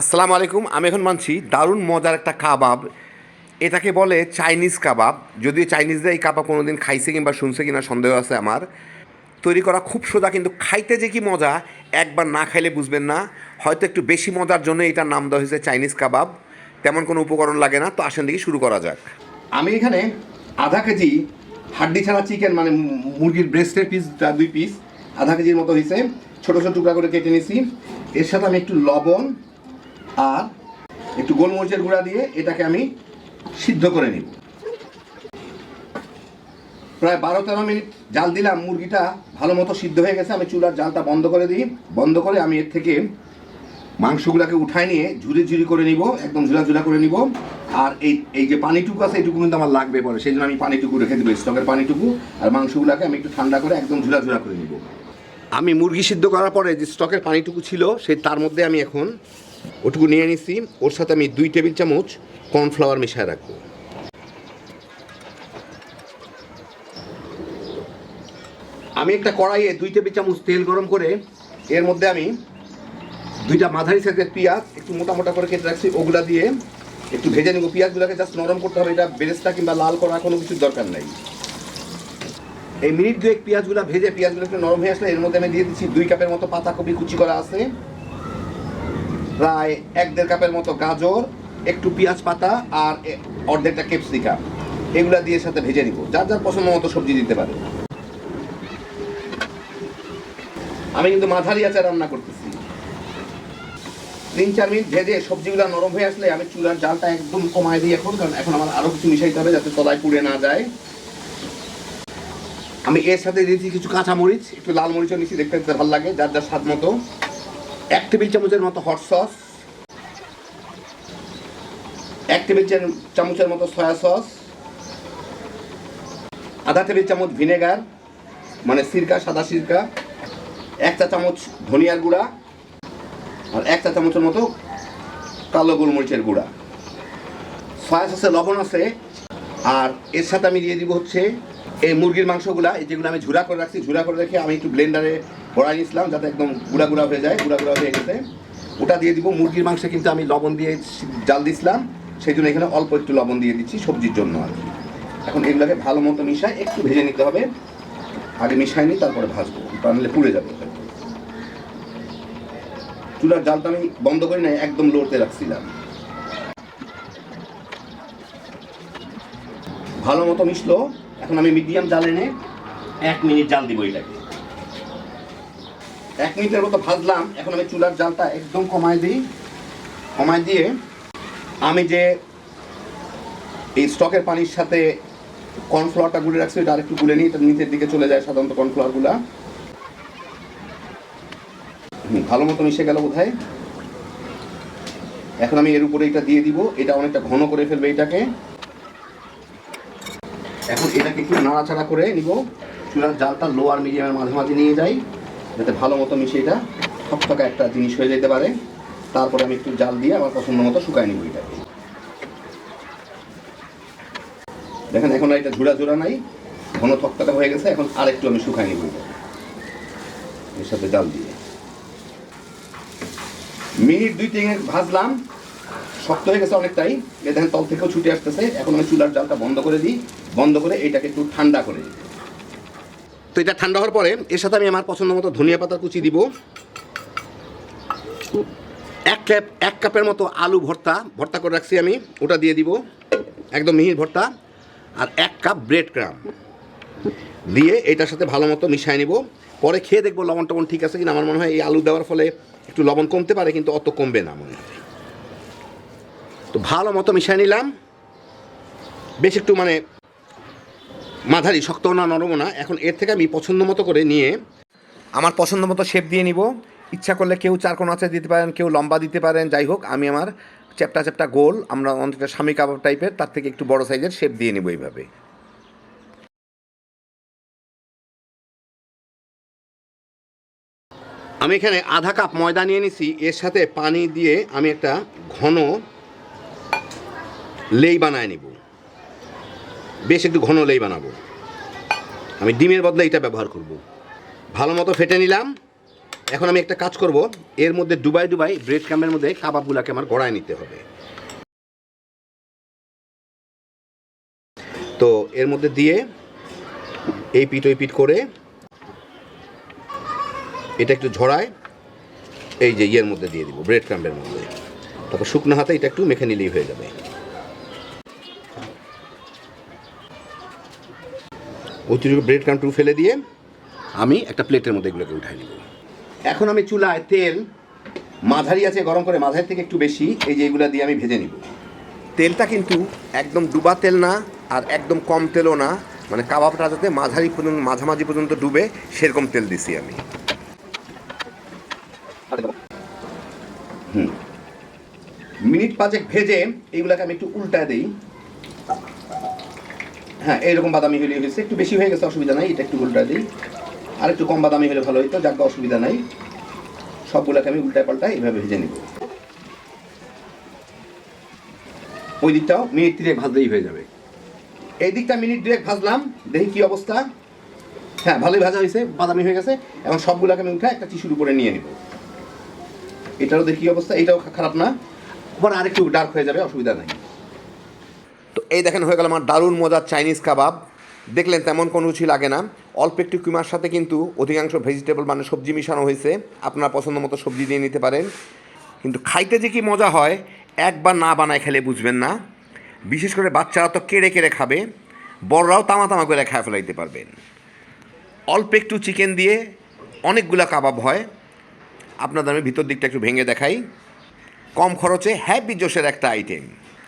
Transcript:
আসসালামু আলাইকুম, আমি এখন মানছি দারুণ মজার একটা কাবাব। এটাকে বলে চাইনিজ কাবাব। যদিও চাইনিজরা এই কাবাব কোনোদিন খাইছে কিংবা শুনছে কিনা সন্দেহ আছে আমার। তৈরি করা খুব সোজা, কিন্তু খাইতে যে কি মজা, একবার না খাইলে বুঝবেন না। হয়তো একটু বেশি মজার জন্য এটার নাম দেওয়া হয়েছে চাইনিজ কাবাব। তেমন কোনো উপকরণ লাগে না, তো আসেন দেখি শুরু করা যাক। আমি এখানে আধা কেজি হাড্ডি ছাড়া চিকেন মানে মুরগির ব্রেস্টের পিস দুই পিস আধা কেজির মতো হয়েছে। ছোটো ছোটো টুকরা করে কেটে নিয়েছি এর সাথে আমি একটু লবণ আর একটু গোলমরিচের গুঁড়া দিয়ে এটাকে আমি সিদ্ধ করে নিব। প্রায় বারো তেরো মিনিট জাল দিলাম, মুরগিটা ভালো মতো সিদ্ধ হয়ে গেছে, আমি চুলার জালটা বন্ধ করে দিই। বন্ধ করে আমি এর থেকে মাংসগুলোকে উঠায় নিয়ে ঝুরি ঝুরি করে নিব, একদম ঝুরা ঝুরা করে নিব। আর এই এই যে পানিটুকু আছে এইটুকু কিন্তু আমার লাগবে পরে, সেই জন্য আমি পানিটুকু রেখে দেবো স্টকের পানিটুকু। আর মাংসগুলোকে আমি একটু ঠান্ডা করে একদম ঝুরা ঝুরা করে নিব। আমি মুরগি সিদ্ধ করার পরে যে স্টকের পানিটুকু ছিল, সেই তার মধ্যে আমি এখন ওটুকু নিয়ে নিচ্ছি ওর সাথে আমি দুই টেবিল চামচ কর্নফ্লাওয়ার মিশিয়ে রাখব। আমি একটা কড়াইয়ে দুই টেবিল চামচ তেল গরম করে এর মধ্যে আমি দুইটা মাঝারি সাইজের পেঁয়াজ একটু মোটা মোটা করে কেটে রাখছি, ওগুলা দিয়ে একটু ভেজে নেব। পেঁয়াজগুলোকে জাস্ট নরম করতে হবে, এটা বেরেস্তা কিংবা লাল করা কোনো কিছুর দরকার নাই। এই মিনিট দুয়েক পেঁয়াজগুলো ভেজে পেঁয়াজগুলো একটু নরম হয়ে আসলে এর মধ্যে আমি দিয়ে দিচ্ছি দুই কাপের মতো পাতাকপি কুচি করা আছে। প্রায় এক দেড় কাপের মতো গাজর, একটু পেঁয়াজ পাতা আর অর্ধেকটা ক্যাপসিকাম। এগুলা দিয়ে সাথে ভেজে নিব। যার যার পছন্দ মতো সবজি দিতে পারে। আমি কিন্তু মাঝারি আছে রান্না করতেছি। তিন চার মিনিট ভেজে সবজিগুলো নরম হয়ে আসলে আমি চুলার জালটা একদম কমায় দিই এখন, কারণ এখন আমার আরও কিছু মিশাইতে হবে যাতে তলায় পুড়ে না যায়। আমি এর সাথে দিয়েছি কিছু কাঁচা মরিচ একটু লাল মরিচও নিচ্ছি দেখতে দেখতে ভালো লাগে, যার যার স্বাদ মতো। এক টেবিল চামচের মতো হট সস এক টেবিল চামচের মতো সয়া সস আধা টেবিল চামচ ভিনেগার মানে সিরকা, সাদা সিরকা, এক চা চামচ ধনিয়ার গুঁড়া আর এক চা চামচের মতো কালো গোলমরিচের গুঁড়া। সয়া সসে লবণ আছে আর এর সাথে আমি দিয়ে দিব হচ্ছে এই মুরগির মাংসগুলা, এই যেগুলো আমি ঝুরা করে রাখছি, ঝুরা করে রেখে আমি একটু ব্লেন্ডারে ভরাই নিয়েছিলাম যাতে একদম গুঁড়া গুঁড়া হয়ে যায়, গুঁড়া গুঁড়া হয়ে গেছে। ওটা দিয়ে দিব, মুরগির মাংসে কিন্তু আমি লবণ দিয়ে জাল দিছিলাম সেই জন্য এখানে অল্প একটু লবণ দিয়ে দিচ্ছি সবজির জন্য আর এখন এগুলোকে ভালো মতো মিশায় একটু ভেজে নিতে হবে। আগে মিশাই নিই তারপরে ভাজবো তা নাহলে পুড়ে যাবে। চুলার জালটা আমি বন্ধ করি না একদম লড়তে রাখছিলাম। ভালো মতো মিশলো, এখন আমি মিডিয়াম জাল এনে এক মিনিট জাল দিব এটাকে। এক মিনিটের মতো ভাজলাম। এখন আমি চুলার জালটা একদম কমায় দিই। কমায় দিয়ে আমি যে এই স্টকের পানির সাথে কর্নফ্লাওয়ারটা গুলে রাখছি ওটা আরেকটু গুলে নিই, এটা নিচের দিকে চলে যায় সাধারণত কর্নফ্লাওয়ারগুলা। ভালো মতো মিশে গেল বোধহয়। এখন আমি এর উপরে এটা দিয়ে দিব, এটা অনেকটা ঘন করে ফেলবে এটাকে। এখন এটাকে একটু নাড়াচাড়া করে নিব। চুলার জালটা লো আর মিডিয়ামের মাঝে মাঝে নিয়ে যাই। যাতে ভালো মতো মিশে এটা থকথকা একটা জিনিস হয়ে যেতে পারে। তারপরে আমি একটু জাল দিয়ে আমার পছন্দ মতো শুকাই নিব এটাকে। দেখেন, এখন আর এটা ঝুড়া ঝুড়া নাই, ঘন থকথকা হয়ে গেছে, এখন আর একটু আমি শুকাই নিব এটা এর সাথে জাল দিয়ে। মিনিট দুই তিনেক ভাজলাম, শক্ত হয়ে গেছে অনেকটাই। এ দেখেন, তল থেকেও ছুটে আসতেছে। এখন আমি চুলার জালটা বন্ধ করে দিই। বন্ধ করে এটাকে একটু ঠান্ডা করে দিই। তো এটা ঠান্ডা হওয়ার পরে এর সাথে আমি আমার পছন্দ মতো ধনিয়া পাতা কুচি দিব। এক কাপ, এক কাপের মতো আলু ভর্তা ভর্তা করে রাখছি আমি, ওটা দিয়ে দিব। একদম মিহির ভর্তা। আর এক কাপ ব্রেড ক্রাম দিয়ে এটার সাথে ভালো মতো মিশিয়ে নিব। পরে খেয়ে দেখব লবণ টবণ ঠিক আছে কিনা। আমার মনে হয় এই আলু দেওয়ার ফলে একটু লবণ কমতে পারে, কিন্তু অত কমবে না মনে হয়। তো ভালো মতো মিশিয়ে নিলাম। বেশ একটু মানে মাঝারি শক্ত না নরম না এখন এর থেকে আমি পছন্দ মতো করে নিয়ে আমার পছন্দ মতো শেপ দিয়ে নিব। ইচ্ছা করলে কেউ চার কোন আছে দিতে পারেন কেউ লম্বা দিতে পারেন যাই হোক আমি আমার চ্যাপটা চ্যাপটা গোল আমরা অনেকটা স্বামী কাবাব টাইপের তার থেকে একটু বড় সাইজের শেপ দিয়ে নিব এইভাবে। আমি এখানে আধা কাপ ময়দা নিয়ে নিছি এর সাথে পানি দিয়ে আমি একটা ঘন লেই বানায় নিব। বেশ একটু ঘন লেই বানাবো। আমি ডিমের বদলে এটা ব্যবহার করব। ভালো মতো ফেটে নিলাম। এখন আমি একটা কাজ করব। এর মধ্যে ডুবাই ডুবাই ব্রেড ক্যাম্পের মধ্যে কাবাবগুলোকে আমার গড়ায় নিতে হবে। তো এর মধ্যে দিয়ে এই পিঠ ওই পিঠ করে এটা একটু ঝড়ায় এই যে ইয়ের মধ্যে দিয়ে দিব, ব্রেড ক্রাম্বের মধ্যে। তারপর শুকনো হাতে এটা একটু মেখে নিলেই হয়ে যাবে। অতিরিক্ত ব্রেড ক্রামটু ফেলে দিয়ে আমি একটা প্লেটের মধ্যে এগুলোকে উঠাই নিব। এখন আমি চুলায় তেল, মাঝারি আছে, গরম করে মাঝারি থেকে একটু বেশি, এই যে এগুলো দিয়ে আমি ভেজে নিব। তেলটা কিন্তু একদম ডুবা তেল না, আর একদম কম তেলও না মানে কাবাবটা যাতে মাঝারি পর্যন্ত, মাঝামাঝি পর্যন্ত ডুবে, সেরকম তেল দিছি আমি। হুম। মিনিট পাঁচেক ভেজে এইগুলোকে আমি একটু উল্টা দিই। হ্যাঁ এইরকম বাদামি হলে হয়েছে। একটু বেশি হয়ে গেছে, অসুবিধা নাই, এটা একটু উল্টা দিই। আর একটু কম বাদামি হলে ভালো হইতো, যাক, অসুবিধা নাই। সবগুলোকে আমি উল্টায় পাল্টায় এইভাবে ভেজে নিব। ওই দিকটাও মিনিট তিনেক ভাজলেই হয়ে যাবে। এই দিকটা মিনিট দুয়েক ভাজলাম, দেখি কি অবস্থা। হ্যাঁ ভালোই ভাজা হয়েছে, বাদামি হয়ে গেছে। এখন সবগুলোকে আমি উঠে একটা টিস্যুর উপরে নিয়ে নিব। এটারও দেখি অবস্থা, এটাও খারাপ না। আবার আরেকটু ডার্ক হয়ে যাবে, অসুবিধা নাই। তো এই দেখেন হয়ে গেল আমার দারুণ মজার চাইনিজ কাবাব দেখলেন তেমন কোনো রুচি লাগে না। অল্প একটু কিমার সাথে কিন্তু অধিকাংশ ভেজিটেবল মানে সবজি মিশানো হয়েছে। আপনার পছন্দ মতো সবজি দিয়ে নিতে পারেন। কিন্তু খাইতে যে কি মজা হয়, একবার না বানায় খেলে বুঝবেন না। বিশেষ করে বাচ্চারা তো কেড়ে কেড়ে খাবে। বড়রাও তামা তামা করে খায় ফেলাইতে পারবেন। অল্প একটু চিকেন দিয়ে অনেকগুলা কাবাব হয়। আপনাদের আমি ভিতর দিকটা একটু ভেঙে দেখাই। কম খরচে হ্যাপি জোশের একটা আইটেম